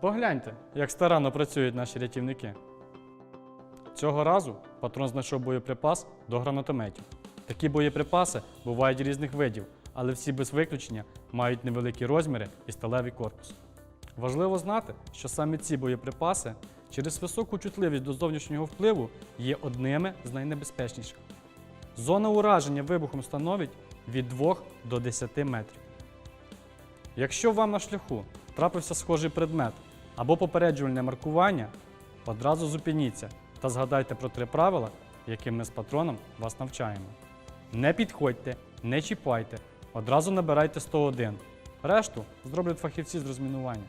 Погляньте, як старанно працюють наші рятівники. Цього разу патрон знайшов боєприпас до гранатометів. Такі боєприпаси бувають різних видів, але всі без виключення мають невеликі розміри і сталевий корпус. Важливо знати, що саме ці боєприпаси через високу чутливість до зовнішнього впливу є одними з найнебезпечніших. Зона ураження вибухом становить від 2 до 10 метрів. Якщо вам на шляху трапився схожий предмет або попереджувальне маркування, одразу зупиніться та згадайте про три правила, яким ми з патроном вас навчаємо. Не підходьте, не чіпайте, одразу набирайте 101. Решту зроблять фахівці з розмінування.